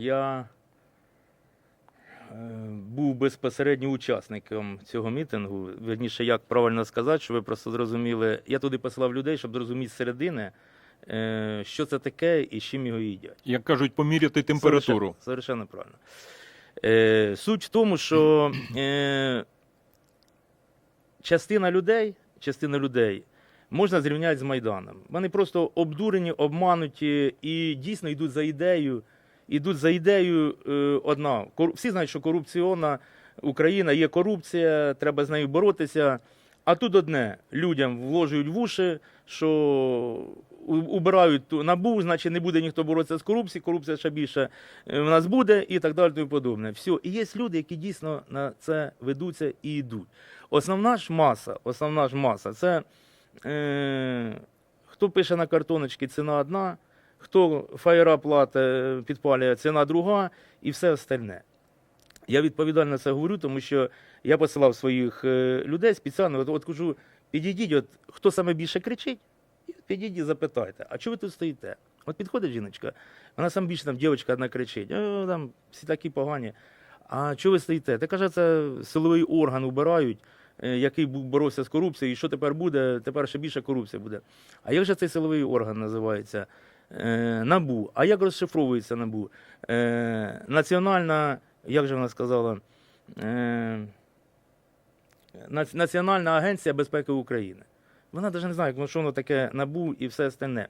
Я е, був безпосередньо учасником цього мітингу. Верніше, як правильно сказати, що ви просто зрозуміли. Я туди послав людей, щоб зрозуміти середини, е, що це таке і з чим його їдять. Як кажуть, поміряти температуру. Совершенно, совершенно правильно. Е, суть в тому, що частина людей, частина людей можна зрівняти з Майданом. Вони просто обдурені, обмануті і дійсно йдуть за ідеєю. Йдуть за ідеєю е, одна. Всі знають, що корупційна Україна є корупція, треба з нею боротися. А тут одне людям вложують в уші, що убирають набу, значить не буде ніхто боротися з корупцією, корупція ще більше е, в нас буде і так далі, тому подобне. Все. І є люди, які дійсно на це ведуться і йдуть. Основна ж маса, основна ж маса це е, хто пише на картоночці, ціна одна, хто фаєра платить, підпалює, ціна друга і все остальне. Я відповідально це говорю, тому що я посилав своїх е, людей спеціально, от, от кажу, підійдіть, от, хто саме більше кричить, підійдіть, запитайте, а чого ви тут стоїте? От підходить жіночка, вона сам більше там дівчинка одна кричить, там всі такі погані. А чого ви стоїте? Та каже, це силовий орган убирають, е, який боровся з корупцією, і що тепер буде? Тепер ще більше корупція буде. А як же цей силовий орган називається? Е, НАБУ. А як розшифровується НАБУ? Е, національна, як же вона сказала? Е, Національна агенція безпеки України. Вона навіть не знає, що воно таке НАБУ і все остальне.